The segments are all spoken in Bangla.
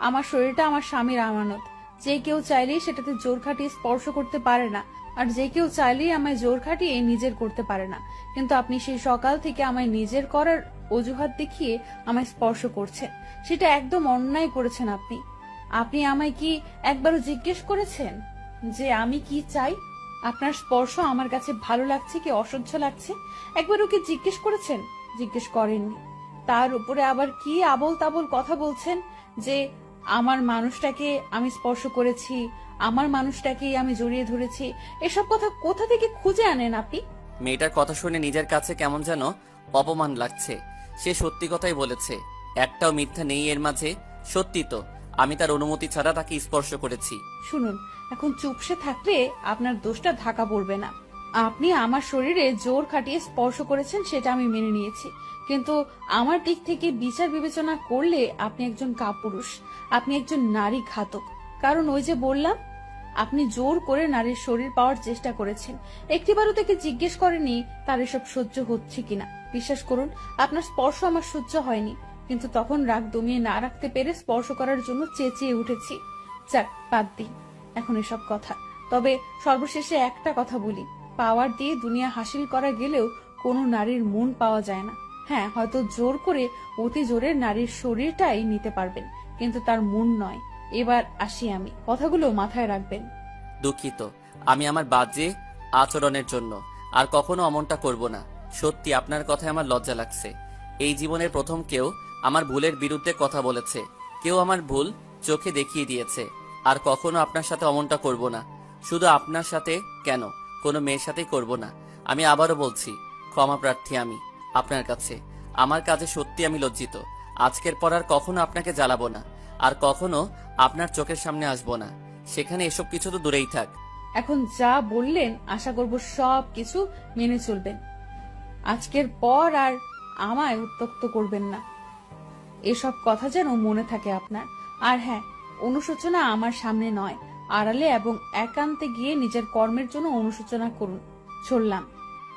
আমার শরীরটা আমার স্বামীর আমানত। যে কেউ চাইলেই সেটাতে জোর খাটিয়ে স্পর্শ করতে পারে না, আর যে কেউ চাইলেই আমায় জোর খাটিয়ে নিজের করতে পারে না। কিন্তু আপনি সেই সকাল থেকে আমায় নিজের করার অজুহাত দেখিয়ে আমায় স্পর্শ করছেন। সেটা একদম অন্যায় করেছেন আপনি। আপনি আমায় কি একবারও জিজ্ঞেস করেছেন যে আমি কি চাই? আপনার স্পর্শ আমার কাছে ভালো লাগছে কি অসহ্য লাগছে? একবার ওকে জিজ্ঞেস করেছেন? জিজ্ঞেস করেননি। তার উপরে আবার কি আবল তাবল কথা বলছেন যে আমার মানুষটাকে আমি স্পর্শ করেছি আমার মানুষটাকেই আমি জড়িয়ে ধরেছি। এসব কথা কোথা থেকে খুঁজে আনেন আপনি? মেয়েটার কথা শুনে নিজের কাছে কেমন যেন অপমান লাগছে। সে সত্যি কথাই বলেছে একটাও মিথ্যা নেই এর মাঝে সত্যি তো আমি তার অনুমতি ছাড়া তাকে স্পর্শ করেছি। শুনুন এখন চুপসে থাকলে আপনার দোষটা ঢাকা পড়বে না। আপনি আমার শরীরে জোর খাটিয়ে স্পর্শ করেছেন, সেটা আমি মেনে নিয়েছি। কিন্তু আমার দিক থেকে বিচার বিবেচনা করলে আপনি একজন কাপুরুষ, আপনি একজন নারী ঘাতক। কারণ ওই যে বললাম, আপনি জোর করে নারীর শরীর পাওয়ার চেষ্টা করেছেন। একটিবারও তাকে জিজ্ঞেস করেনি তার এসব সহ্য হচ্ছে কিনা। বিশ্বাস করুন, আপনার স্পর্শ আমার সহ্য হয়নি। কিন্তু তখন রাগ দমিয়ে না রাখতে পেরে স্পর্শ করার জন্য চেঁচিয়ে উঠেছি। যাক, বাদ দিন, এখন এসব কথা। তবে সর্বশেষে একটা কথা বলি। পাওয়ার দিয়ে দুনিয়া হাসিল করা গেলেও কোনো নারীর মন পাওয়া যায় না। হ্যাঁ হয়তো জোর করে অতি জোরে নারীর শরীরটাই নিতে পারবেন, কিন্তু তার মন নয়। এবার আসি আমি, কথাগুলো মাথায় রাখবেন। দুঃখিত, আমি আমার বাজে আচরণের জন্য আর কখনো অমনটা করব না। সত্যি, আপনার কথায় আমার লজ্জা লাগছে। এই জীবনের প্রথম কেউ আমার ভুলের বিরুদ্ধে কথা বলেছে। কেউ আমার ভুল চোখে দেখিয়ে দিয়েছে। আর কখনো আপনার সাথে অমনটা করব না। শুধু আপনার সাথে কেন? কোনো মেয়ের সাথেই করব না। আমি আবারও বলছি, ক্ষমা প্রার্থী আমি, আপনার কাছে। আমার কাজে সত্যি আমি লজ্জিত। আজকের পর আর কখনো আপনাকে জ্বালাবো না। আর কখনো আপনার চোখের সামনে আসব না। সেখানে এসব কিছু তো দূরেই থাক। এখন যা বললেন, আশা করব সব কিছু মেনে চলবেন। আজকের পর আর আমায় উত্তক্ত করবেন না। এসব কথা যেন মনে থাকে আপনার। আর হ্যাঁ অনুশোচনা আমার সামনে নয়। আড়ালে এবং একান্তে গিয়ে নিজের কর্মের জন্য অনুশোচনা করুন। চললাম।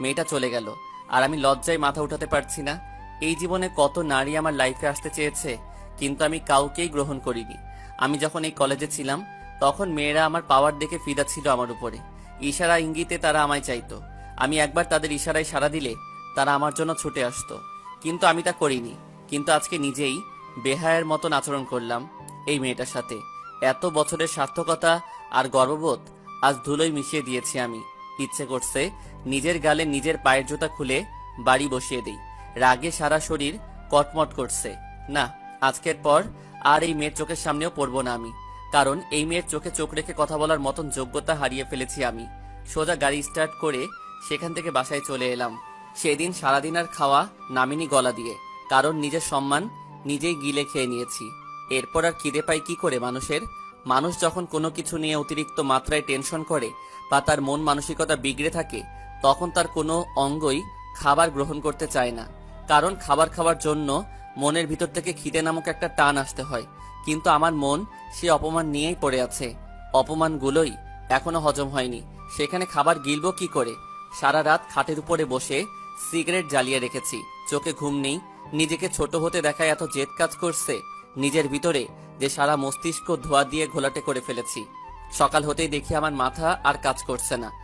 মেয়েটা চলে গেল। আর আমি লজ্জায় মাথা উঠাতে পারছি না। এই জীবনে কত নারী আমার লাইফে আসতে চেয়েছে, কিন্তু আমি কাউকেই গ্রহণ করিনি। আমি যখন এই কলেজে ছিলাম, তখন মেয়েরা আমার পাওয়ার দেখে ফিদা ছিল আমার উপরে। ইশারা ইঙ্গিতে তারা আমায় চাইতো। আমি একবার তাদের ইশারায় সাড়া দিলে, তারা আমার জন্য ছুটে আসতো। কিন্তু আমি তা করিনি। কিন্তু আজকে নিজেই বেহায়ের মতন আচরণ করলাম এই মেয়েটার সাথে। এত বছরের সার্থকতা আর গর্ববোধ আজ ধুলোই মিশিয়ে দিয়েছি আমি। ইচ্ছে করছে নিজের গালে নিজের পায়ের জুতা খুলে বাড়ি বসিয়ে দেই। রাগে সারা শরীর কটমট করছে। না, আজকের পর আর এই মেয়ের চোখের সামনেও পড়ব না আমি। কারণ এই মেয়ের চোখে চোখ রেখে কথা বলার মতন যোগ্যতা হারিয়ে ফেলেছি আমি। সোজা গাড়ি স্টার্ট করে সেখান থেকে বাসায় চলে এলাম। সেদিন সারাদিন আর খাওয়া নামিনি গলা দিয়ে। কারণ নিজের সম্মান নিজেই গিলে খেয়ে নিয়েছি। এরপর আর খিদে পাই কি করে মানুষের? মানুষ যখন কোনো কিছু নিয়ে অতিরিক্ত মাত্রায় টেনশন করে বা তার মন মানসিকতা বিগড়ে থাকে, তখন তার কোনো অঙ্গই খাবার গ্রহণ করতে চায় না। কারণ খাবার খাওয়ার জন্য মনের ভিতর থেকে খিদে নামক একটা টান আসতে হয়। কিন্তু আমার মন সে অপমান নিয়েই পড়ে আছে। অপমানগুলোই এখনও হজম হয়নি। সেখানে খাবার গিলবো কি করে? সারা রাত খাটের উপরে বসে সিগারেট জ্বালিয়ে রেখেছি। চোখে ঘুম নেই। নিজেকে ছোট হতে দেখায় এত জেদ কাজ করছে। নিজের ভিতরে যে সারা মস্তিষ্ক ধোয়া দিয়ে ঘোলাটে করে ফেলেছি। সকাল হতেই দেখি আমার মাথা আর কাজ করছে না।